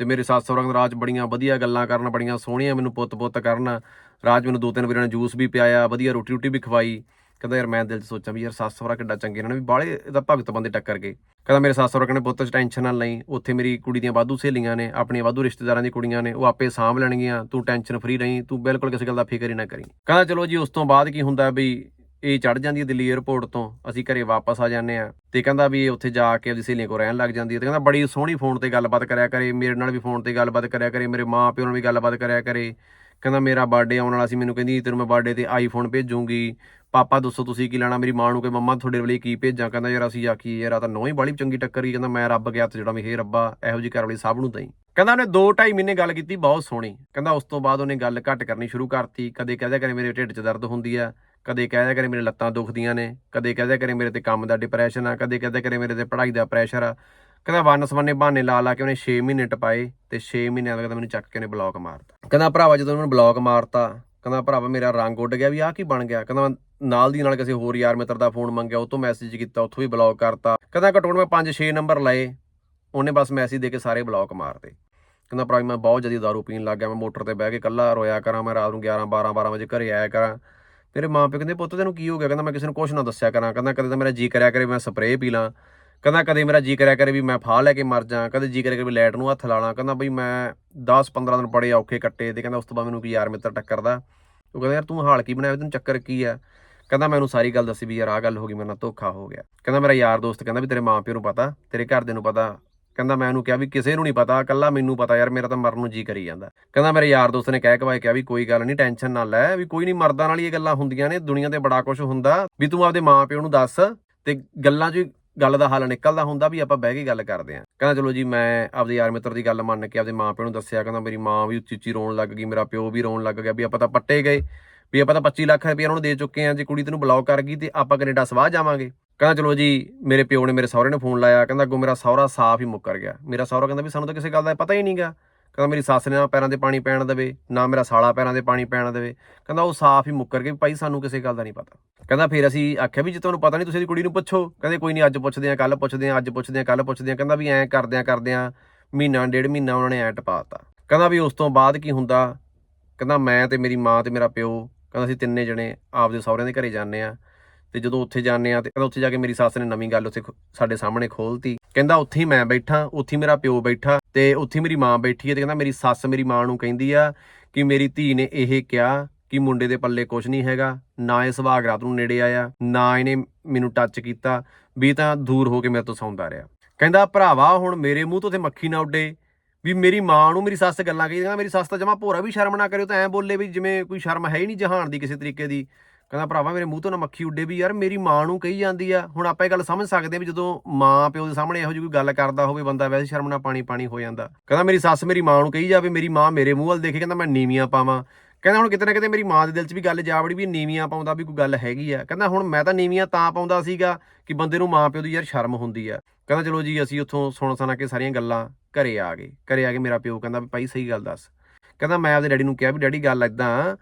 ਤੇ ਮੇਰੇ ਸੱਸ ਸਹੁਰਾ ਕਹਿੰਦਾ ਰਾਜ ਬੜੀਆਂ ਵਧੀਆ ਗੱਲਾਂ ਕਰਨ, ਬੜੀਆਂ ਸੋਹਣੀਆਂ ਮੈਨੂੰ ਪੁੱਤ-ਪੁੱਤ ਕਰਨ। ਰਾਜ ਮੈਨੂੰ ਦੋ ਤਿੰਨ ਵਾਰੀ ਨੇ ਜੂਸ ਵੀ ਪਿਆਇਆ, ਵਧੀਆ ਰੋਟੀ ਰੋਟੀ ਵੀ ਖਵਾਈ। ਕਹਿੰਦਾ, ਯਾਰ, ਮੈਂ ਦਿਲ 'ਚ ਸੋਚਾਂ ਵੀ ਯਾਰ, ਸੱਸ ਸਹੁਰਾ ਕਿੱਡਾ ਚੰਗੇ ਇਹਨਾਂ ਨੇ, ਵੀ ਬਾਹਲੇ ਇਹਦਾ ਭਗਤ ਬੰਦੇ ਟੱਕਰ ਗਏ। ਕਹਿੰਦਾ, ਮੇਰੇ ਸੱਸ ਸਹੁਰਾ ਕਹਿੰਦੇ, ਪੁੱਤ 'ਚ ਟੈਨਸ਼ਨ ਨਾ ਲਈ। ਉੱਥੇ ਮੇਰੀ ਕੁੜੀ ਦੀਆਂ ਵਾਧੂ ਸਹੇਲੀਆਂ ਨੇ, ਆਪਣੀਆਂ ਵਾਧੂ ਰਿਸ਼ਤੇਦਾਰਾਂ ਦੀ ਕੁੜੀਆਂ ਨੇ, ਉਹ ਆਪੇ ਸਾਂਭ ਲੈਣਗੀਆਂ। ਤੂੰ ਟੈਨਸ਼ਨ ਫਰੀ ਰਹੀਂ, ਤੂੰ ਬਿਲਕੁਲ ਕਿਸੇ ਗੱਲ ਦਾ ਫਿਕਰ ਹੀ ਨਾ ਕਰੀ। ਕਹਿੰਦਾ, ਚਲੋ ਜੀ, ਉਸ ਤੋਂ ਬਾਅਦ ਕੀ ਹੁੰਦਾ ਵੀ ਇਹ ਚੜ ਜਾਂਦੀ ਹੈ ਦਿੱਲੀ 에ਅਰਪੋਰਟ ਤੋਂ, ਅਸੀਂ ਘਰੇ ਵਾਪਸ ਆ ਜਾਂਦੇ ਆ ਤੇ ਕਹਿੰਦਾ ਵੀ ਇਹ ਉੱਥੇ ਜਾ ਕੇ ਉਹਦੀ ਸਹੇਲੀਆਂ ਕੋਲ ਰਹਿਣ ਲੱਗ ਜਾਂਦੀ ਹੈ। ਤੇ ਕਹਿੰਦਾ ਬੜੀ ਸੋਹਣੀ ਫੋਨ ਤੇ ਗੱਲਬਾਤ ਕਰਿਆ ਕਰੇ, ਮੇਰੇ ਨਾਲ ਵੀ ਫੋਨ ਤੇ ਗੱਲਬਾਤ ਕਰਿਆ ਕਰੇ, ਮੇਰੇ ਮਾਂ ਪਿਓ ਨਾਲ ਵੀ ਗੱਲਬਾਤ ਕਰਿਆ ਕਰੇ। ਕਹਿੰਦਾ ਮੇਰਾ ਬਰਥਡੇ ਆਉਣ ਵਾਲਾ ਸੀ, ਮੈਨੂੰ ਕਹਿੰਦੀ ਤੈਨੂੰ ਮੈਂ ਬਰਥਡੇ ਤੇ ਆਈਫੋਨ ਭੇਜੂੰਗੀ। ਪਾਪਾ ਦੱਸੋ ਤੁਸੀਂ ਕੀ ਲੈਣਾ, ਮੇਰੀ ਮਾਂ ਨੂੰ ਕਿ ਮੰਮਾ ਤੁਹਾਡੇ ਲਈ ਕੀ ਭੇਜਾਂ? ਕਹਿੰਦਾ ਯਾਰ ਅਸੀਂ ਆਖੀ ਯਾਰ ਆ ਤਾਂ ਨੌ ਹੀ ਬੜੀ ਚੰਗੀ ਟੱਕਰ ਗਈ। ਕਹਿੰਦਾ ਮੈਂ ਰੱਬ ਗਿਆ ਤੇ ਜਿਹੜਾ ਵੀ ਹੇ ਰੱਬਾ, ਇਹੋ ਜੀ ਘਰ ਵਾਲੀ ਸਭ ਨੂੰ ਦਈ। ਕਹਿੰਦਾ ਉਹਨੇ 2 2.5 ਮਹੀਨੇ ਗੱਲ ਕੀਤੀ, ਬਹੁਤ ਸੋਹਣੀ। ਕਹਿੰਦਾ ਉਸ ਤੋਂ ਬਾਅਦ ਉਹਨੇ ਗੱਲ ਘੱਟ ਕਰਨੀ ਸ਼ੁਰੂ ਕਰਤੀ। ਕਦੇ ਕਹਦਾ ਕਰੇ ਮੇਰੇ ਢਿੱਡ 'ਚ ਦਰਦ ਹੁੰਦੀ ਆ। ਕਦੇ ਕਹਦਾ ਕਰੇ ਮੇਰੇ ਲੱਤਾਂ ਦੁਖਦੀਆਂ ਨੇ, ਕਦੇ ਕਹਦਾ ਕਰੇ ਮੇਰੇ ਤੇ ਕੰਮ ਦਾ ਡਿਪਰੈਸ਼ਨ ਆ, ਕਦੇ ਕਹਦਾ ਕਰੇ ਮੇਰੇ ਤੇ ਪੜ੍ਹਾਈ ਦਾ ਪ੍ਰੈਸ਼ਰ ਆ। ਕਹਿੰਦਾ ਵਨ ਸਵੰਨੇ ਬਹਾਨੇ ਲਾ ਲਾ ਕੇ ਉਹਨੇ 6 ਮਹੀਨੇ ਟਪਾਏ ਤੇ 6 ਮਹੀਨਿਆਂ ਦਾ ਕਹਿੰਦਾ ਮੈਨੂੰ ਚੱਕ ਕੇ ਉਹਨੇ ਬਲੌਕ ਮਾਰਤਾ। ਕਹਿੰਦਾ ਭਰਾਵਾ ਜਦੋਂ ਮੈਨੂੰ ਬਲੌਕ ਮਾਰਤਾ, ਕਹਿੰਦਾ ਭਰਾਵਾ ਮੇਰਾ ਰੰਗ ਉੱਡ ਗਿਆ ਵੀ ਆਹ ਕੀ ਬਣ ਗਿਆ? ਕਹਿੰਦਾ ਮੈਂ ਨਾਲ ਦੀ ਨਾਲ ਕਿਸੇ ਹੋਰ ਯਾਰ ਮਿੱਤਰ ਦਾ ਫੋਨ ਮੰਗਿਆ, ਉਹ ਤੋਂ ਮੈਸੇਜ ਕੀਤਾ, ਉੱਥੋਂ ਵੀ ਬਲੌਕ ਕਰਤਾ। ਕਹਿੰਦਾ ਘਟੋਣ ਮੈਂ 5-6 ਨੰਬਰ ਲਏ, ਉਹਨੇ ਬਸ ਮੈਸੇਜ ਦੇ ਕੇ ਸਾਰੇ ਬਲੌਕ ਮਾਰਤੇ। ਕਹਿੰਦਾ ਭਰਾ ਮੈਂ ਬਹੁਤ ਜ਼ਿਆਦਾ ਦਾਰੂ ਪੀਣ ਲੱਗ ਗਿਆ, ਮੈਂ ਮੋਟਰ ਤੇ ਬਹਿ ਕੇ ਇਕੱਲਾ ਰੋਇਆ ਕਰਾਂ, ਮੈਂ ਰਾਤ ਨੂੰ 11 12 12 ਵਜੇ ਘਰੇ ਆਇਆ ਕਰਾਂ। ਮੇਰੇ ਮਾਂ ਪਿਓ ਕਹਿੰਦੇ, ਪੁੱਤ, ਤੈਨੂੰ ਕੀ ਹੋ ਗਿਆ? ਕਹਿੰਦਾ, ਮੈਂ ਕਿਸੇ ਨੂੰ ਕੁਝ ਨਾ ਦੱਸਿਆ ਕਰਾਂ। ਕਹਿੰਦਾ, ਕਦੇ ਤਾਂ ਮੇਰਾ ਜੀ ਕਰਿਆ ਕਰੇ, ਮੈਂ ਸਪਰੇਅ ਪੀ ਲਾਂ। ਕਹਿੰਦਾ, ਕਦੇ ਮੇਰਾ ਜੀ ਕਰਿਆ ਕਰੇ ਵੀ ਮੈਂ ਫਾਹ ਲੈ ਕੇ ਮਰ ਜਾ। ਕਦੇ ਜੀ ਕਰਿਆ ਕਰੇ ਵੀ ਲੈਟ ਨੂੰ ਹੱਥ ਲਾਣਾ ਕਹਿੰਦਾ, ਬਈ, ਮੈਂ 10 15 ਦਿਨ ਬੜੇ ਔਖੇ ਕੱਟੇ ਤੇ ਕਹਿੰਦਾ, ਉਸ ਤੋਂ ਬਾਅਦ ਮੈਨੂੰ ਕੋਈ ਯਾਰ ਮਿੱਤਰ ਟੱਕਰਦਾ। ਉਹ ਕਹਿੰਦਾ, ਯਾਰ, ਤੂੰ ਹਾਲ ਕੀ ਬਣਾਇਆ? ਤੈਨੂੰ ਚੱਕਰ ਕੀ ਆ? ਕਹਿੰਦਾ ਮੈਨੂੰ ਸਾਰੀ ਗੱਲ ਦੱਸੀ ਵੀ ਯਾਰ, ਆਹ ਗੱਲ ਹੋ ਗਈ, ਮੇਰੇ ਨਾਲ ਧੋਖਾ ਹੋ ਗਿਆ। ਕਹਿੰਦਾ, ਮੇਰਾ ਯਾਰ ਦੋਸਤ ਕਹਿੰਦਾ ਵੀ ਤੇਰੇ ਮਾਂ ਪਿਓ ਨੂੰ ਪਤਾ, ਤੇਰੇ ਘਰ ਦੇ ਨੂੰ ਪਤਾ। ਕਹਿੰਦਾ ਮੈਂ ਉਹਨੂੰ ਕਿਹਾ ਵੀ ਕਿਸੇ ਨੂੰ ਨਹੀਂ ਪਤਾ, ਇਕੱਲਾ ਮੈਨੂੰ ਪਤਾ ਯਾਰ, ਮੇਰਾ ਤਾਂ ਮਰਨ ਨੂੰ ਜੀ ਕਰੀ ਜਾਂਦਾ। ਕਹਿੰਦਾ ਮੇਰੇ ਯਾਰ ਦੋਸਤ ਨੇ ਕਹਿ ਕਵਾਏ ਕਿਹਾ ਵੀ ਕੋਈ ਗੱਲ ਨਹੀਂ, ਟੈਨਸ਼ਨ ਨਾ ਲੈ, ਵੀ ਕੋਈ ਨਹੀਂ, ਮਰਦਾਂ ਨਾਲ ਹੀ ਇਹ ਗੱਲਾਂ ਹੁੰਦੀਆਂ ਨੇ, ਦੁਨੀਆ ਤੇ ਬੜਾ ਕੁਝ ਹੁੰਦਾ, ਵੀ ਤੂੰ ਆਪਦੇ ਮਾਂ ਪਿਓ ਨੂੰ ਦੱਸ ਤੇ ਗੱਲਾਂ 'ਚ ਹੀ ਗੱਲ ਦਾ ਹੱਲ ਨਿਕਲਦਾ ਹੁੰਦਾ ਵੀ ਆਪਾਂ ਬਹਿ ਕੇ ਗੱਲ ਕਰਦੇ ਆਂ ਕਹਿੰਦਾ ਚਲੋ ਜੀ, ਮੈਂ ਆਪਦੇ ਯਾਰ ਮਿੱਤਰ ਦੀ ਗੱਲ ਮੰਨ ਕੇ ਆਪਦੇ ਮਾਂ ਪਿਓ ਨੂੰ ਦੱਸਿਆ, ਕਹਿੰਦਾ ਮੇਰੀ ਮਾਂ ਵੀ ਉੱਚੀ ਉੱਚੀ ਰੋਣ ਲੱਗ ਗਈ, ਮੇਰਾ ਪਿਓ ਵੀ ਰੋਣ ਲੱਗ ਗਿਆ, ਵੀ ਆਪਾਂ ਤਾਂ ਪੱਟੇ ਗਏ, ਵੀ ਆਪਾਂ ਤਾਂ 25 ਲੱਖ ਰੁਪਏ ਉਹਨਾਂ ਨੂੰ ਦੇ ਚੁੱਕੇ ਆਂ ਜੇ ਕੁੜੀ ਤੈਨੂੰ ਬਲੌਕ ਕਰ ਗਈ ਤੇ ਆਪਾਂ ਕੈਨੇਡਾ ਸਵਾਹ ਜਾਵਾਂਗੇ। ਕਹਿੰਦਾ, ਚਲੋ ਜੀ, ਮੇਰੇ ਪਿਓ ਨੇ ਮੇਰੇ ਸਹੁਰੇ ਨੂੰ ਫੋਨ ਲਾਇਆ। ਕਹਿੰਦਾ, ਅੱਗੋਂ ਮੇਰਾ ਸਹੁਰਾ ਸਾਫ਼ ਹੀ ਮੁੱਕਰ ਗਿਆ। ਮੇਰਾ ਸਹੁਰਾ ਕਹਿੰਦਾ ਵੀ, ਸਾਨੂੰ ਤਾਂ ਕਿਸੇ ਗੱਲ ਦਾ ਪਤਾ ਹੀ ਨਹੀਂਗਾ ਕਹਿੰਦਾ, ਮੇਰੀ ਸੱਸ ਨੇ ਨਾ ਪੈਰਾਂ ਦੇ ਪਾਣੀ ਪੈਣ ਦੇਵੇ, ਨਾ ਮੇਰਾ ਸਾਲਾ ਪੈਰਾਂ ਦੇ ਪਾਣੀ ਪੈਣ ਦੇਵੇ। ਕਹਿੰਦਾ, ਉਹ ਸਾਫ਼ ਹੀ ਮੁੱਕਰ ਗਏ ਵੀ ਭਾਈ, ਸਾਨੂੰ ਕਿਸੇ ਗੱਲ ਦਾ ਨਹੀਂ ਪਤਾ। ਕਹਿੰਦਾ, ਫਿਰ ਅਸੀਂ ਆਖਿਆ ਵੀ, ਜੇ ਤੁਹਾਨੂੰ ਪਤਾ ਨਹੀਂ, ਤੁਸੀਂ ਇਹਦੀ ਕੁੜੀ ਨੂੰ ਪੁੱਛੋ। ਕਹਿੰਦੇ, ਕੋਈ ਨਹੀਂ, ਅੱਜ ਪੁੱਛਦੇ ਆ ਕੱਲ ਪੁੱਛਦੇ ਆ, ਅੱਜ ਪੁੱਛਦੇ ਆ ਕੱਲ ਪੁੱਛਦੇ ਆ। ਕਹਿੰਦਾ ਵੀ, ਐਂ ਕਰਦਿਆਂ ਕਰਦਿਆਂ ਮਹੀਨਾ, ਡੇਢ ਮਹੀਨਾ ਉਹਨਾਂ ਨੇ ਐਂ ਟਪਾਤਾ। ਕਹਿੰਦਾ ਵੀ, ਉਸ ਤੋਂ ਬਾਅਦ ਕੀ ਹੁੰਦਾ? ਕਹਿੰਦਾ, ਮੈਂ ਤੇ ਮੇਰੀ ਮਾਂ ਤੇ ਮੇਰਾ ਪਿਓ, ਕਹਿੰਦਾ, ਅਸੀਂ ਤਿੰਨੇ ਜਣੇ ਆਪਦੇ ਸਹੁਰਿਆਂ ਦੇ ਘਰੇ ਜਾਂਦੇ ਆ। ਤੇ ਜਦੋਂ ਉੱਥੇ ਜਾਂਦੇ ਆ ਤੇ ਕਹਿੰਦਾ ਉੱਥੇ ਜਾ ਕੇ ਮੇਰੀ ਸੱਸ ਨੇ ਨਵੀਂ ਗੱਲ ਉੱਥੇ ਸਾਡੇ ਸਾਹਮਣੇ ਖੋਲਤੀ। ਕਹਿੰਦਾ ਉੱਥੇ ਹੀ ਮੈਂ ਬੈਠਾ, ਉੱਥੇ ਮੇਰਾ ਪਿਓ ਬੈਠਾ ਤੇ ਉੱਥੇ ਮੇਰੀ ਮਾਂ ਬੈਠੀ ਹੈ ਤੇ ਕਹਿੰਦਾ ਮੇਰੀ ਸੱਸ ਮੇਰੀ ਮਾਂ ਨੂੰ ਕਹਿੰਦੀ ਆ ਕਿ ਮੇਰੀ ਧੀ ਨੇ ਇਹ ਕਿਹਾ ਕਿ ਮੁੰਡੇ ਦੇ ਪੱਲੇ ਕੁਝ ਨਹੀਂ ਹੈਗਾ, ਨਾ ਇਹ ਸੁਭਾਗ ਰਾਤ ਨੂੰ ਨੇੜੇ ਆਇਆ, ਨਾ ਇਹਨੇ ਮੈਨੂੰ ਟੱਚ ਕੀਤਾ, ਵੀ ਤਾਂ ਦੂਰ ਹੋ ਕੇ ਮੇਰੇ ਤੋਂ ਸੌਂਦਾ ਰਿਹਾ। ਕਹਿੰਦਾ ਭਰਾਵਾ ਹੁਣ ਮੇਰੇ ਮੂੰਹ ਤੋਂ ਤੇ ਮੱਖੀ ਨਾ ਉੱਡੇ, ਵੀ ਮੇਰੀ ਮਾਂ ਨੂੰ ਮੇਰੀ ਸੱਸ ਗੱਲਾਂ ਕਹੀ, ਕਹਿੰਦਾ ਮੇਰੀ ਸੱਸ ਤਾਂ ਜਮਾ ਭੋਰਾ ਵੀ ਸ਼ਰਮ ਨਾ ਕਰਿਓ, ਤਾਂ ਐ ਬੋਲੇ ਵੀ ਜਿਵੇਂ ਕੋਈ ਸ਼ਰਮ ਹੈ ਹੀ ਨਹੀਂ ਜਹਾਨ ਦੀ ਕਿਸੇ ਤਰੀਕੇ ਦੀ। ਕਹਿੰਦਾ ਭਰਾਵਾ ਮੇਰੇ ਮੂੰਹ ਤੋਂ ਨਾ ਮੱਖੀ ਉੱਡੇ ਵੀ ਯਾਰ ਮੇਰੀ ਮਾਂ ਨੂੰ ਕਹੀ ਜਾਂਦੀ ਆ। ਹੁਣ ਆਪਾਂ ਇਹ ਗੱਲ ਸਮਝ ਸਕਦੇ ਆ ਵੀ ਜਦੋਂ ਮਾਂ ਪਿਓ ਦੇ ਸਾਹਮਣੇ ਇਹੋ ਜਿਹੀ ਕੋਈ ਗੱਲ ਕਰਦਾ ਹੋਵੇ, ਬੰਦਾ ਵੈਸੇ ਸ਼ਰਮ ਨਾਲ ਪਾਣੀ ਪਾਣੀ ਹੋ ਜਾਂਦਾ। ਕਹਿੰਦਾ ਮੇਰੀ ਸੱਸ ਮੇਰੀ ਮਾਂ ਨੂੰ ਕਹੀ ਜਾਵੇ, ਮੇਰੀ ਮਾਂ ਮੇਰੇ ਮੂੰਹ ਵੱਲ ਦੇਖੇ, ਕਹਿੰਦਾ ਮੈਂ ਨੀਵੀਆਂ ਪਾਵਾਂ। ਕਹਿੰਦਾ ਹੁਣ ਕਿਤੇ ਨਾ ਕਿਤੇ ਮੇਰੀ ਮਾਂ ਦੇ ਦਿਲ 'ਚ ਵੀ ਗੱਲ ਜਾ ਵੜੀ ਵੀ ਨੀਵੀਆਂ ਪਾਉਂਦਾ ਵੀ ਕੋਈ ਗੱਲ ਹੈਗੀ ਆ। ਕਹਿੰਦਾ ਹੁਣ ਮੈਂ ਤਾਂ ਨੀਵੀਆਂ ਤਾਂ ਪਾਉਂਦਾ ਸੀਗਾ ਕਿ ਬੰਦੇ ਨੂੰ ਮਾਂ ਪਿਓ ਦੀ ਯਾਰ ਸ਼ਰਮ ਹੁੰਦੀ ਆ। ਕਹਿੰਦਾ ਚਲੋ ਜੀ, ਅਸੀਂ ਉੱਥੋਂ ਸੁਣ ਸੁਣਾ ਕੇ ਸਾਰੀਆਂ ਗੱਲਾਂ ਘਰੇ ਆ ਗਏ। ਘਰੇ ਆ ਕੇ ਮੇਰਾ ਪਿਓ ਕਹਿੰਦਾ ਵੀ ਭਾਈ ਸਹੀ ਗੱਲ ਦੱਸ। ਕਹਿੰਦਾ ਮੈਂ ਆਪਦੇ ਡੈਡੀ ਨੂੰ ਕਿਹਾ ਵੀ ਡੈਡੀ ਗੱਲ ਇਦਾਂ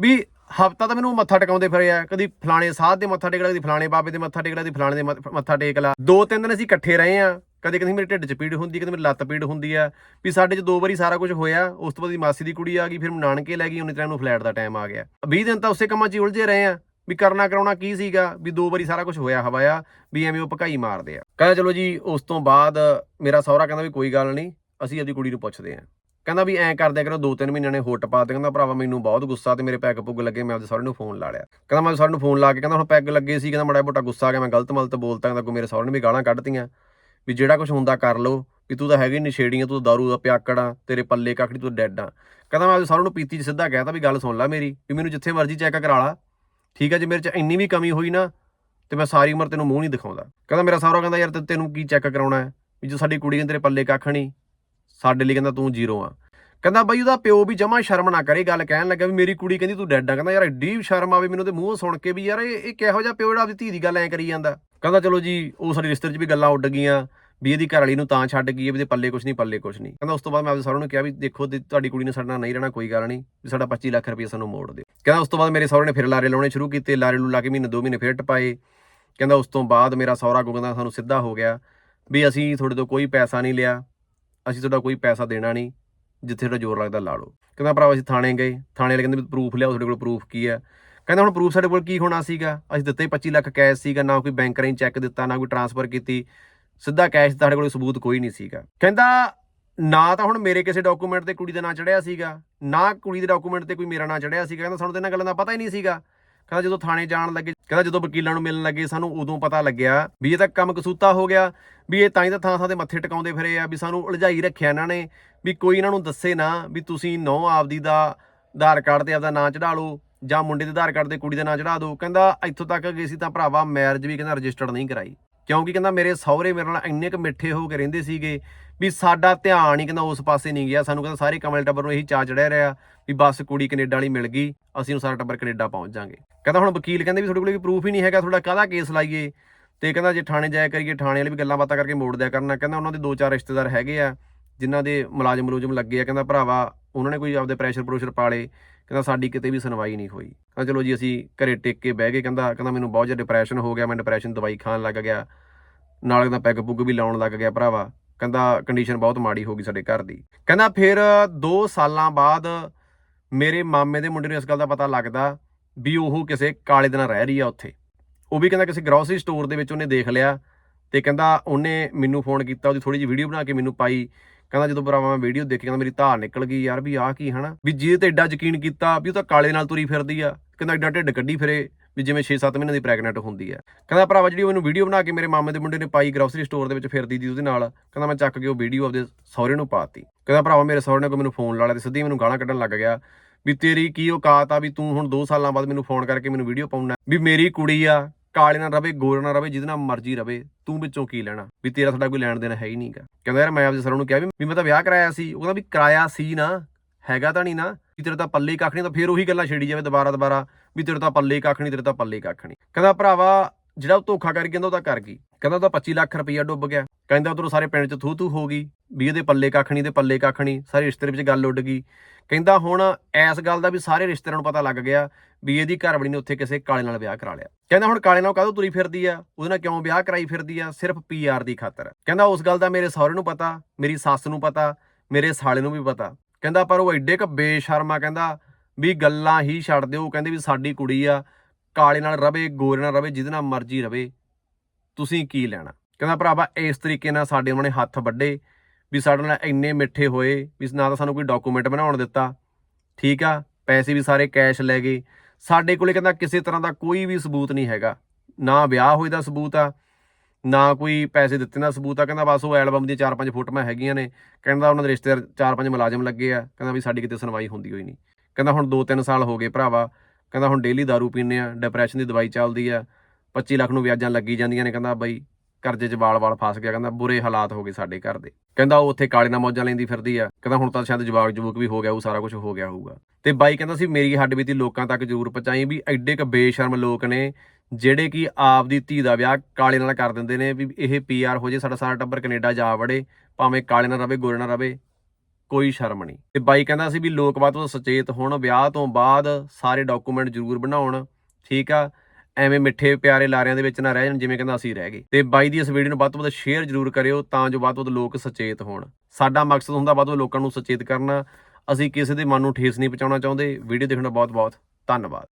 ਵੀ ਹਫਤਾ ਤਾਂ ਮੈਨੂੰ ਮੱਥਾ ਟਿਕਾਉਂਦੇ ਫਿਰੇ ਆ, ਕਦੀ ਫਲਾਣੇ ਸਾਧ ਦੇ ਮੱਥਾ ਟੇਕ ਲਾ ਕਦੀ ਫਲਾਣੇ ਬਾਬੇ ਦੇ ਮੱਥਾ ਟੇਕ ਲਾ ਕਦੀ ਫਲਾਣੇ ਦੇ ਮੱਥਾ ਟੇਕ ਲਾ ਦੋ ਤਿੰਨ ਦਿਨ ਅਸੀਂ ਇਕੱਠੇ ਰਹੇ ਆ, ਕਦੇ ਕਹਿੰਦੀ ਮੇਰੇ ਢਿੱਡ 'ਚ ਪੀੜ ਹੁੰਦੀ, ਕਦੇ ਮੇਰੀ ਲੱਤ ਪੀੜ ਹੁੰਦੀ ਆ, ਵੀ ਸਾਡੇ 'ਚ ਦੋ ਵਾਰੀ ਸਾਰਾ ਕੁਝ ਹੋਇਆ, ਉਸ ਤੋਂ ਬਾਅਦ ਮਾਸੀ ਦੀ ਕੁੜੀ ਆ ਗਈ, ਫਿਰ ਨਾਨਕੇ ਲੈ ਗਈ ਉਹਨੇ ਤਰ੍ਹਾਂ ਨੂੰ ਫਲੈਟ ਦਾ ਟਾਈਮ ਆ ਗਿਆ। 20 ਦਿਨ ਤਾਂ ਉਸੇ ਕੰਮਾਂ 'ਚ ਹੀ ਉਲਝੇ ਰਹੇ ਆ, ਵੀ ਕਰਨਾ ਕਰਾਉਣਾ ਕੀ ਸੀਗਾ, ਵੀ ਦੋ ਵਾਰੀ ਸਾਰਾ ਕੁਝ ਹੋਇਆ ਹਵਾਇਆ ਵੀ ਐਵੇਂ ਉਹ ਭਕਾਈ ਮਾਰਦੇ ਆ। ਕਹਿੰਦਾ ਚਲੋ ਜੀ, ਉਸ ਤੋਂ ਬਾਅਦ ਮੇਰਾ ਸਹੁਰਾ ਕਹਿੰਦਾ ਵੀ ਕੋਈ ਗੱਲ ਨਹੀਂ, ਅਸੀਂ ਆਪਦੀ ਕੁੜੀ ਨੂੰ ਪੁੱਛਦੇ ਆ। ਕਹਿੰਦਾ ਵੀ ਐਂ ਕਰਦੇ ਕਰੋ ਦੋ ਤਿੰਨ ਮਹੀਨਿਆਂ ਨੇ ਹੋਟ ਪਾ ਤੇ ਕਹਿੰਦਾ ਭਰਾਵਾ ਮੈਨੂੰ ਬਹੁਤ ਗੁੱਸਾ ਤੇ ਮੇਰੇ ਪੈਗ ਪੁੱਗ ਲੱਗੇ, ਮੈਂ ਆਪਦੇ ਸਹੁਰੇ ਨੂੰ ਫੋਨ ਲਾ ਲਿਆ। ਕਹਿੰਦਾ ਮੈਂ ਸਹੁਰੇ ਨੂੰ ਫੋਨ ਲਾ ਕੇ ਕਹਿੰਦਾ ਹੁਣ ਪੈਗ ਲੱਗੇ ਸੀ, ਕਹਿੰਦਾ ਮੜਾ ਮੋਟਾ ਗੁੱਸਾ ਆ ਗਿਆ, ਮੈਂ ਗਲਤ ਮਲਤ ਬੋਲਤਾ, ਕਹਿੰਦਾ ਕੋਈ ਮੇਰੇ ਸਹੁਰੇ ਨੇ ਵੀ ਗਾਲਾਂ ਕੱਢਤੀਆਂ। ਵੀ ਜਿਹੜਾ ਕੁਝ ਹੁੰਦਾ ਕਰ ਲੋ ਵੀ ਤੂੰ ਤਾਂ ਹੈਗੀ ਨਸ਼ੇੜੀਆਂ, ਤੂੰ ਦਾਰੂ ਦਾ ਪਿਆਕੜ, ਤੇਰੇ ਪੱਲੇ ਕੱਖ ਨੀ, ਤੂੰ ਡੈਡ ਆ। ਕਹਿੰਦਾ ਮੈਂ ਆਪਦੇ ਸਹੁਰੇ ਨੂੰ ਪੀਤੀ 'ਚ ਸਿੱਧਾ ਕਹਿਤਾ ਵੀ ਗੱਲ ਸੁਣ ਲੈ ਮੇਰੀ, ਵੀ ਮੈਨੂੰ ਜਿੱਥੇ ਮਰਜ਼ੀ ਚੈੱਕ ਕਰਾ ਲਾ। ਠੀਕ ਹੈ ਜੇ ਮੇਰੇ 'ਚ ਇੰਨੀ ਵੀ ਕਮੀ ਹੋਈ ਨਾ, ਤੇ ਮੈਂ ਸਾਰੀ ਉਮਰ ਤੈਨੂੰ ਮੂੰਹ ਨਹੀਂ ਦਿਖਾਉਂਦਾ। ਕਹਿੰਦਾ ਮੇਰਾ ਸਹੁਰਾ ਕਹਿੰਦਾ ਯਾਰ ਤੈਨੂੰ ਕੀ ਚੈੱਕ ਕਰਾਉਣਾ ਹੈ? ਵੀ ਜੇ ਸਾਡੀ ਕੁੜੀ ਨੇ ਤੇਰੇ ਪੱਲੇ ਕੱਖ ਨਹੀਂ ਸਾਡੇ ਲਈ ਕਹਿੰਦਾ ਤੂੰ ਜ਼ੀਰੋ ਆ। ਕਹਿੰਦਾ ਬਾਈ ਉਹਦਾ ਪਿਓ ਵੀ ਜਮਾ ਸ਼ਰਮ ਨਾ ਕਰੇ, ਗੱਲ ਕਹਿਣ ਲੱਗਾ ਵੀ ਮੇਰੀ ਕੁੜੀ ਕਹਿੰਦੀ ਤੂੰ ਡੈਡ ਆ। ਕਹਿੰਦਾ ਯਾਰ ਐਡੀ ਸ਼ਰਮ ਆਵੇ ਮੈਨੂੰ ਤੇ ਮੂੰਹ ਸੁਣ ਕੇ ਵੀ ਯਾਰ ਇਹ ਇਹ ਕਿਹੋ ਜਿਹਾ ਪਿਓ ਜਿਹੜਾ ਆਪਦੀ ਧੀ ਦੀ ਗੱਲ ਐ ਕਰੀ ਜਾਂਦਾ। ਕਹਿੰਦਾ ਚਲੋ ਜੀ, ਉਹ ਸਾਡੇ ਰਿਸ਼ਤੇ 'ਚ ਵੀ ਗੱਲਾਂ ਉੱਡ ਗਈਆਂ, ਵੀ ਇਹਦੀ ਘਰ ਵਾਲੀ ਨੂੰ ਤਾਂ ਛੱਡ ਗਈ ਹੈ ਵੀ ਇਹਦੇ ਪੱਲੇ ਕੁਛ ਨਹੀਂ, ਪੱਲੇ ਕੁਛ ਨਹੀਂ। ਕਹਿੰਦਾ ਉਸ ਤੋਂ ਬਾਅਦ ਮੈਂ ਆਪਦੇ ਸਹੁਰੇ ਨੂੰ ਕਿਹਾ ਵੀ ਦੇਖੋ ਤੇ ਤੁਹਾਡੀ ਕੁੜੀ ਨੇ ਸਾਡੇ ਨਾਲ ਨਹੀਂ ਰਹਿਣਾ, ਕੋਈ ਗੱਲ ਨਹੀਂ, ਵੀ ਸਾਡਾ 25 ਲੱਖ ਰੁਪਏ ਸਾਨੂੰ ਮੋੜ ਦਿਓ। ਕਹਿੰਦਾ ਉਸ ਤੋਂ ਬਾਅਦ ਮੇਰੇ ਸਹੁਰੇ ਨੇ ਫਿਰ ਲਾਰੇ ਲਾਉਣੇ ਸ਼ੁਰੂ ਕੀਤੇ, ਲਾਰੇ ਨੂੰ ਲਾ ਕੇ ਮਹੀਨੇ ਦੋ ਮਹੀਨੇ ਫਿਰ ਟਪਾਏ। ਕਹਿੰਦਾ ਉਸ ਤੋਂ ਬਾਅਦ ਮੇਰਾ ਸਹੁਰਾ ਕੋ ਕਹਿੰਦਾ ਸਾਨੂੰ ਸਿੱਧਾ ਹੋ ਗਿਆ, ਵੀ ਅਸੀਂ ਤੁਹਾਡੇ ਤੋਂ ਕੋਈ ਪੈਸਾ ਨਹੀਂ ਲਿਆ। ਅਸੀਂ ਤੁਹਾਡਾ ਕੋਈ ਪੈਸਾ ਦੇਣਾ ਨਹੀਂ, ਜਿੱਥੇ ਤੁਹਾਡਾ ਜ਼ੋਰ ਲੱਗਦਾ ਲਾ ਲਓ। ਕਹਿੰਦਾ ਭਰਾ ਅਸੀਂ ਥਾਣੇ ਗਏ, ਥਾਣੇ ਵਾਲੇ ਕਹਿੰਦੇ ਵੀ ਪ੍ਰੂਫ ਲਿਆਓ, ਤੁਹਾਡੇ ਕੋਲ ਪ੍ਰੂਫ ਕੀ ਹੈ ਕਹਿੰਦਾ ਹੁਣ ਪ੍ਰੂਫ ਸਾਡੇ ਕੋਲ ਕੀ ਹੋਣਾ ਸੀਗਾ? ਅਸੀਂ ਦਿੱਤੇ 25 ਲੱਖ ਕੈਸ਼ ਸੀਗਾ, ਨਾ ਕੋਈ ਬੈਂਕ ਰਾਹੀਂ ਚੈੱਕ ਦਿੱਤਾ, ਨਾ ਕੋਈ ਟ੍ਰਾਂਸਫਰ ਕੀਤੀ। ਸਿੱਧਾ ਕੈਸ਼ ਸਾਡੇ ਕੋਲ ਸਬੂਤ ਕੋਈ ਨਹੀਂ ਸੀਗਾ। ਕਹਿੰਦਾ ਨਾ ਤਾਂ ਹੁਣ ਮੇਰੇ ਕਿਸੇ ਡਾਕੂਮੈਂਟ ਤੇ ਕੁੜੀ ਦਾ ਨਾਂ ਚੜਿਆ ਸੀਗਾ, ਨਾ ਕੁੜੀ ਦੇ ਡਾਕੂਮੈਂਟ ਤੇ ਕੋਈ ਮੇਰਾ ਨਾਂ ਚੜਿਆ ਸੀਗਾ। ਕਹਿੰਦਾ ਸਾਨੂੰ ਤਾਂ ਇਹਨਾਂ ਗੱਲਾਂ ਦਾ ਪਤਾ ਹੀ ਨਹੀਂ ਸੀਗਾ। ਕਹਿੰਦਾ ਜਦੋਂ ਥਾਣੇ ਜਾਣ ਲੱਗੇ, ਕਹਿੰਦਾ ਜਦੋਂ ਵਕੀਲਾਂ ਨੂੰ ਮਿਲਣ ਲੱਗੇ, ਸਾਨੂੰ ਉਦੋਂ ਪਤਾ ਲੱਗਿਆ ਵੀ ਇਹ ਤਾਂ ਕੰਮ ਕਸੂਤਾ ਹੋ ਗਿਆ, ਵੀ ਇਹ ਤਾਂ ਹੀ ਤਾਂ ਥਾਂ ਥਾਂ ਤੇ ਮੱਥੇ ਟਿਕਾਉਂਦੇ ਫਿਰੇ ਆ, ਵੀ ਸਾਨੂੰ ਉਲਝਾਈ ਰੱਖਿਆ ਇਹਨਾਂ ਨੇ, ਵੀ ਕੋਈ ਇਹਨਾਂ ਨੂੰ ਦੱਸੇ ਨਾ ਵੀ ਤੁਸੀਂ ਨੌ ਆਪਦੀ ਦਾ ਆਧਾਰ ਕਾਰਡ ਤੇ ਆਪਦਾ ਨਾਂ ਚੜਾ ਲਓ, ਜਾਂ ਮੁੰਡੇ ਦੇ ਆਧਾਰ ਕਾਰਡ ਤੇ ਕੁੜੀ ਦਾ ਨਾਂ ਚੜਾ ਦਿਓ। ਕਹਿੰਦਾ ਇੱਥੋਂ ਤੱਕ ਗਏ ਸੀ ਤਾਂ ਭਰਾਵਾ ਮੈਰਿਜ ਵੀ ਕਹਿੰਦਾ ਰਜਿਸਟਰਡ ਨਹੀਂ ਕਰਾਈ। ਕਿਉਂਕਿ ਕਹਿੰਦਾ ਮੇਰੇ ਸਹੁਰੇ ਮੇਰੇ ਨਾਲ ਇੰਨੇ ਕੁ ਮਿੱਠੇ ਹੋ ਕੇ ਰਹਿੰਦੇ ਸੀਗੇ ਵੀ ਸਾਡਾ ਧਿਆਨ ਹੀ ਕਹਿੰਦਾ ਉਸ ਪਾਸੇ ਨਹੀਂ ਗਿਆ। ਸਾਨੂੰ ਕਹਿੰਦਾ ਸਾਰੇ ਕਮਲ ਟੱਬਰ ਨੂੰ ਇਹੀ ਚਾਅ ਚੜਿਆ ਰਿਹਾ ਵੀ ਬਸ ਕੁੜੀ ਕੈਨੇਡਾ ਵਾਲੀ ਮਿਲ ਗਈ, ਅਸੀਂ ਨੂੰ ਸਾਰਾ ਟੱਬਰ ਕੈਨੇਡਾ ਪਹੁੰਚ ਜਾਾਂਗੇ। ਕਹਿੰਦਾ ਹੁਣ ਵਕੀਲ ਕਹਿੰਦੇ ਵੀ ਤੁਹਾਡੇ ਕੋਲ ਵੀ ਪ੍ਰੂਫ ਹੀ ਨਹੀਂ ਹੈਗਾ, ਤੁਹਾਡਾ ਕਾਹਦਾ ਕੇਸ ਲਾਈਏ? ਤੇ ਕਹਿੰਦਾ ਜੇ ਥਾਣੇ ਜਾਇਆ ਕਰੀਏ, ਥਾਣੇ ਵਾਲੇ ਵੀ ਗੱਲਾਂ ਬਾਤਾਂ ਕਰਕੇ ਮੋੜ ਦਿਆ ਕਰਨਾ। ਕਹਿੰਦਾ ਉਹਨਾਂ ਦੇ ਦੋ ਚਾਰ ਰਿਸ਼ਤੇਦਾਰ ਹੈਗੇ ਆ, ਜਿਨ੍ਹਾਂ ਦੇ ਮੁਲਾਜ਼ਮ ਮੁਲਾਜ਼ਮ ਲੱਗੇ ਆ। ਕਹਿੰਦਾ ਭਰਾਵਾ, ਉਹਨਾਂ ਨੇ ਕੋਈ ਆਪਦੇ ਪ੍ਰੈਸ਼ਰ ਪ੍ਰੂਸ਼ਰ ਪਾਲੇ ਕਹਿੰਦਾ ਸਾਡੀ ਕਿਤੇ ਵੀ ਸੁਣਵਾਈ ਨਹੀਂ ਹੋਈ। ਕਹਿੰਦਾ ਚਲੋ ਜੀ, ਅਸੀਂ ਘਰੇ ਟਿਕ ਕੇ ਬਹਿ ਗਏ। ਕਹਿੰਦਾ ਕਹਿੰਦਾ ਮੈਨੂੰ ਬਹੁਤ ਜ਼ਿਆਦਾ ਡਿਪਰੈਸ਼ਨ ਹੋ ਗਿਆ। ਮੈਂ ਡਿਪਰੈਸ਼ਨ ਦਵਾਈ ਖਾਣ ਲੱਗ ਗਿਆ। ਨਾਲ ਕਹਿੰਦਾ ਪੈਗ ਪੁੱਗ ਵੀ ਲਾਉਣ ਲੱਗ ਗਿਆ ਭਰਾਵਾ। ਕਹਿੰਦਾ ਕੰਡੀਸ਼ਨ ਬਹੁਤ ਮਾੜੀ ਹੋ ਗਈ ਸਾਡੇ ਘਰ ਦੀ। ਕਹਿੰਦਾ ਫਿਰ 2 ਸਾਲਾਂ ਬਾਅਦ ਮੇਰੇ ਮਾਮੇ ਦੇ ਮੁੰਡੇ ਨੂੰ ਇਸ ਗੱਲ ਦਾ ਪਤਾ ਲੱਗਦਾ ਵੀ ਉਹ ਕਿਸੇ ਕਾਲੇ ਦੇ ਨਾਲ ਰਹਿ ਰਹੀ ਆ ਉੱਥੇ। ਉਹ ਵੀ ਕਹਿੰਦਾ ਕਿਸੇ ਗਰੋਸਰੀ ਸਟੋਰ ਦੇ ਵਿੱਚ ਉਹਨੇ ਦੇਖ ਲਿਆ ਤੇ ਕਹਿੰਦਾ ਉਹਨੇ ਮੈਨੂੰ ਫੋਨ ਕੀਤਾ, ਉਹਦੀ ਥੋੜੀ ਜਿਹੀ ਵੀਡੀਓ ਬਣਾ ਕੇ ਮੈਨੂੰ ਪਾਈ। ਕਹਿੰਦਾ ਜਦੋਂ ਭਰਾਵਾ ਮੈਂ ਵੀਡੀਓ ਦੇਖੀ, ਕਹਿੰਦਾ ਮੇਰੀ ਧਾਰ ਨਿਕਲ ਗਈ ਯਾਰ ਵੀ ਆਹ ਕੀ ਹਨਾ? ਵੀ ਜਿਹਦੇ ਤੇ ਐਡਾ ਯਕੀਨ ਕੀਤਾ ਵੀ ਉਹ ਤਾਂ ਕਾਲੇ ਨਾਲ ਤੁਰੀ ਫਿਰਦੀ ਆ, ਕਹਿੰਦਾ ਐਡਾ ਢਿੱਡ ਕੱਢੀ ਫਿਰੇ। ਵੀ ਜਿਵੇਂ 6-7 ਮਹੀਨੇ ਦੀ ਪ੍ਰੈਗਨੈਂਟ ਹੁੰਦੀ ਹੈ। ਕਹਿੰਦਾ, ਭਰਾਵਾ, ਜਿਹੜੀ ਉਹ ਮੈਨੂੰ ਵੀਡੀਓ ਬਣਾ ਕੇ ਮੇਰੇ ਮਾਮੇ ਦੇ ਮੁੰਡੇ ਨੇ ਪਾਈ ਗਰੋਸਰੀ ਸਟੋਰ ਦੇ ਵਿੱਚ ਫਿਰਦੀ ਦੀ ਉਹਦੇ ਨਾਲ, ਕਹਿੰਦਾ, ਮੈਂ ਚੱਕ ਕੇ ਉਹ ਵੀਡੀਓ ਆਪਦੇ ਸਹੁਰੇ ਨੂੰ ਪਾਤੀ। ਕਹਿੰਦਾ, ਭਰਾਵਾ, ਮੇਰੇ ਸਹੁਰੇ ਨੇ ਕੋ ਮੈਨੂੰ ਫੋਨ ਲਾ ਲਿਆ ਤੇ ਸਿੱਧੀ ਮੈਨੂੰ ਗਾਲਾਂ ਕੱਢਣ ਲੱਗ ਗਿਆ ਵੀ ਤੇਰੀ ਕੀ ਔਕਾਤ ਆ ਵੀ ਤੂੰ ਹੁਣ 2 ਸਾਲਾਂ ਬਾਅਦ ਮੈਨੂੰ ਫੋਨ ਕਰਕੇ ਮੈਨੂੰ ਵੀਡੀਓ ਪਾਉਣਾ ਵੀ ਮੇਰੀ ਕੁੜੀ ਆ, ਕਾਲੇ ਨਾਲ ਰਵੇ, ਗੋਰੇ ਨਾਲ ਰਵੇ, ਜਿਹਦੇ ਨਾਲ ਮਰਜ਼ੀ ਰਵੇ, ਤੂੰ ਵਿੱਚੋਂ ਕੀ ਲੈਣਾ? ਵੀ ਤੇਰਾ ਸਾਡਾ ਕੋਈ ਲੈਣ ਦੇਣ ਹੈ ਹੀ ਨਹੀਂਗਾ ਕਹਿੰਦਾ, ਯਾਰ, ਮੈਂ ਆਪਦੇ ਸਰ ਨੂੰ ਕਿਹਾ ਵੀ ਵੀ ਮੈਂ ਤਾਂ ਵਿਆਹ ਕਰਾਇਆ ਸੀ ਉਹ ਕਹਿੰਦਾ ਵੀ ਕਰਾਇਆ ਸੀ ਨਾ। ਹੈਗਾ ਤਾਂ ਨਹੀਂ ਨਾ, ਵੀ ਤੇਰੇ ਤਾਂ ਪੱਲੇ ਕੱਖ ਨਹੀਂ, ਤਾਂ ਫੇਰ ਉਹੀ ਗੱਲਾਂ ਛੇੜੀ ਜਾਵੇ ਦੁਬਾਰਾ ਦੁਬਾਰਾ, ਵੀ ਤੇਰੇ ਤਾਂ ਪੱਲੇ ਕੱਖ ਨਹੀਂ, ਤੇਰੇ ਤਾਂ ਪੱਲੇ ਕੱਖ ਨਹੀਂ। ਕਹਿੰਦਾ, ਭਰਾਵਾ, ਜਿਹੜਾ ਉਹ ਧੋਖਾ ਕਰ ਗਿਆ ਉਹ ਤਾਂ ਕਰ ਗਈ। ਕਹਿੰਦਾ ਉਹਦਾ 25 ਲੱਖ ਰੁਪਈਆ ਡੁੱਬ ਗਿਆ। ਕਹਿੰਦਾ ਉਧਰੋਂ ਸਾਰੇ ਪਿੰਡ 'ਚ ਥੂ ਥੂ ਹੋ ਗਈ, ਵੀ ਇਹਦੇ ਪੱਲੇ ਕੱਖ ਨਹੀਂ ਤੇ ਪੱਲੇ ਕੱਖ ਨਹੀਂ, ਸਾਰੇ ਰਿਸ਼ਤੇ ਵਿੱਚ ਗੱਲ ਉੱਡ ਗਈ। ਕਹਿੰਦਾ, ਹੁਣ ਐਸ ਗੱਲ ਦਾ ਵੀ ਸਾਰੇ ਰਿਸ਼ਤੇਦਾਰਾਂ ਨੂੰ ਪਤਾ ਲੱਗ ਗਿਆ, ਵੀ ਇਹਦੀ ਘਰਵਾਲੀ ਨੇ ਉੱਥੇ ਕਿਸੇ ਕਾਲੇ ਨਾਲ ਵਿਆਹ ਕਰਾ ਲਿਆ। ਕਹਿੰਦਾ, ਹੁਣ ਕਾਲੇ ਨਾਲ ਕਾਹਦੋਂ ਤੁਰੀ ਫਿਰਦੀ ਆ? ਉਹਦੇ ਨਾਲ ਕਿਉਂ ਵਿਆਹ ਕਰਾਈ ਫਿਰਦੀ ਆ? ਸਿਰਫ ਪੀਆਰ ਦੀ ਖਾਤਰ। ਕਹਿੰਦਾ, ਉਸ ਗੱਲ ਦਾ ਮੇਰੇ ਸਹੁਰੇ ਨੂੰ ਪਤਾ, ਮੇਰੀ ਸੱਸ ਨੂੰ ਪਤਾ, ਮੇਰੇ ਸਾਲੇ ਨੂੰ ਵੀ ਪਤਾ। ਕਹਿੰਦਾ ਪਰ ਉਹ ਐਡੇ ਕ ਬੇਸ਼ਰਮਾ ਕਹਿੰਦਾ ਵੀ ਗੱਲਾਂ ਹੀ ਛੱਡ ਦਿਓ ਕਹਿੰਦੇ ਵੀ ਸਾਡੀ ਕੁੜੀ ਆ, ਕਾਲੇ ਨਾਲ ਰਵੇ, ਗੋਰੇ ਨਾਲ ਰਵੇ, ਜਿਹਦੇ ਨਾਲ ਮਰਜ਼ੀ ਰਵੇ, ਤੁਸੀਂ ਕੀ ਲੈਣਾ? ਕਹਿੰਦਾ ਭਰਾਵਾ, ਇਸ ਤਰੀਕੇ ਨਾਲ ਸਾਡੇ ਉਹਨਾਂ ਨੇ ਹੱਥ ਵੱਡੇ, ਵੀ ਸਾਡੇ ਨਾਲ ਇੰਨੇ ਮਿੱਠੇ ਹੋਏ, ਵੀ ਨਾ ਤਾਂ ਸਾਨੂੰ ਕੋਈ ਡਾਕੂਮੈਂਟ ਬਣਾਉਣ ਦਿੱਤਾ, ਠੀਕ ਆ, ਪੈਸੇ ਵੀ ਸਾਰੇ ਕੈਸ਼ ਲੈ ਗਏ। ਸਾਡੇ ਕੋਲੇ ਕਹਿੰਦਾ ਕਿਸੇ ਤਰ੍ਹਾਂ ਦਾ ਕੋਈ ਵੀ ਸਬੂਤ ਨਹੀਂ ਹੈਗਾ, ਨਾ ਵਿਆਹ ਹੋਏ ਦਾ ਸਬੂਤ ਆ ਨਾ ਕੋਈ ਪੈਸੇ ਦਿੱਤੇ ਦਾ ਸਬੂਤ ਆ। ਕਹਿੰਦਾ ਬਸ ਉਹ ਐਲਬਮ ਦੀਆਂ ਚਾਰ ਪੰਜ ਫੋਟੋਆਂ ਹੈਗੀਆਂ ਨੇ। ਕਹਿੰਦਾ ਉਹਨਾਂ ਦੇ ਰਿਸ਼ਤੇਦਾਰ ਚਾਰ ਪੰਜ ਮੁਲਾਜ਼ਮ ਲੱਗੇ ਆ। ਕਹਿੰਦਾ ਵੀ ਸਾਡੀ ਕਿਤੇ ਸੁਣਵਾਈ ਹੁੰਦੀ ਹੋਈ ਨਹੀਂ। ਕਹਿੰਦਾ ਹੁਣ 2-3 ਸਾਲ ਹੋ ਗਏ ਭਰਾਵਾ। ਕਹਿੰਦਾ ਹੁਣ ਡੇਲੀ दारू ਪੀਂਦੇ ਆ ਡਿਪਰੈਸ਼ਨ ਦੀ ਦਵਾਈ ਚੱਲਦੀ ਆ। 25 ਲੱਖ ਨੂੰ ਵਿਆਜਾਂ ਲੱਗੀ ਜਾਂਦੀਆਂ ਨੇ। ਕਹਿੰਦਾ ਬਾਈ ਕਰਜ਼ੇ 'ਚ ਵਾਲ-ਵਾਲ ਫਸ ਗਿਆ। ਕਹਿੰਦਾ ਬੁਰੇ ਹਾਲਾਤ ਹੋ ਗਏ ਸਾਡੇ ਘਰ ਦੇ। ਕਹਿੰਦਾ ਉਹ ਉੱਥੇ ਕਾਲੇ ਨਾਲ ਮੌਜਾਂ ਲੈਂਦੀ ਫਿਰਦੀ ਆ। ਕਹਿੰਦਾ ਹੁਣ ਤਾਂ ਸ਼ਾਇਦ ਜਵਾਕ ਜਵੂਕ ਵੀ ਹੋ ਗਿਆ, ਉਹ ਸਾਰਾ ਕੁਝ ਹੋ ਗਿਆ ਹੋਊਗਾ। ਤੇ ਬਾਈ ਕਹਿੰਦਾ ਸੀ, ਮੇਰੀ ਹੱਡ ਬੀਤੀ ਲੋਕਾਂ ਤੱਕ ਜ਼ਰੂਰ ਪਹੁੰਚਾਈ ਵੀ ਐਡੇ ਕ ਬੇਸ਼ਰਮ ਲੋਕ ਨੇ ਜਿਹੜੇ ਕਿ ਆਪ ਦੀ ਧੀ ਦਾ ਵਿਆਹ ਕਾਲੇ ਨਾਲ ਕਰ ਦਿੰਦੇ ਨੇ ਵੀ ਇਹ ਪੀਆਰ ਹੋ ਜੇ, ਸਾਡਾ ਸਾਰਾ ਟੱਬਰ ਕੈਨੇਡਾ ਜਾ ਵੜੇ, ਭਾਵੇਂ ਕਾਲੇ ਨਾਲ ਰਵੇ, ਗੋਰੇ ਨਾਲ ਰਵੇ, ਕੋਈ ਸ਼ਰਮ ਨਹੀਂ। ਤੇ ਬਾਈ ਕਹਿੰਦਾ ਸੀ ਵੀ ਲੋਕ ਬਾਤ ਤੋਂ ਸੁਚੇਤ ਹੋਣ, ਵਿਆਹ ਤੋਂ ਬਾਅਦ ਸਾਰੇ ਡਾਕੂਮੈਂਟ ਜ਼ਰੂਰ ਬਣਾਉਣ, ਠੀਕ ਆ? ਐਵੇਂ ਮਿੱਠੇ ਪਿਆਰੇ ਲਾਰਿਆਂ ਦੇ ਵਿੱਚ ਨਾ ਰਹਿ ਜਾਣ, ਜਿਵੇਂ ਕਹਿੰਦਾ ਅਸੀਂ ਰਹਿ ਗਏ। ਤੇ ਬਾਈ ਦੀ ਇਸ ਵੀਡੀਓ ਨੂੰ ਵੱਧ ਤੋਂ ਵੱਧ ਸ਼ੇਅਰ ਜ਼ਰੂਰ ਕਰਿਓ, ਤਾਂ ਜੋ ਵੱਧ ਤੋਂ ਵੱਧ ਲੋਕ ਸੁਚੇਤ ਹੋਣ। ਸਾਡਾ ਮਕਸਦ ਹੁੰਦਾ ਵੱਧ ਤੋਂ ਵੱਧ ਲੋਕਾਂ ਨੂੰ ਸੁਚੇਤ ਕਰਨਾ। ਅਸੀਂ ਕਿਸੇ ਦੇ ਮਨ ਨੂੰ ਠੇਸ ਨਹੀਂ ਪਹੁੰਚਾਉਣਾ ਚਾਹੁੰਦੇ। ਵੀਡੀਓ ਦੇਖਣ ਦਾ ਬਹੁਤ ਬਹੁਤ ਧੰਨਵਾਦ।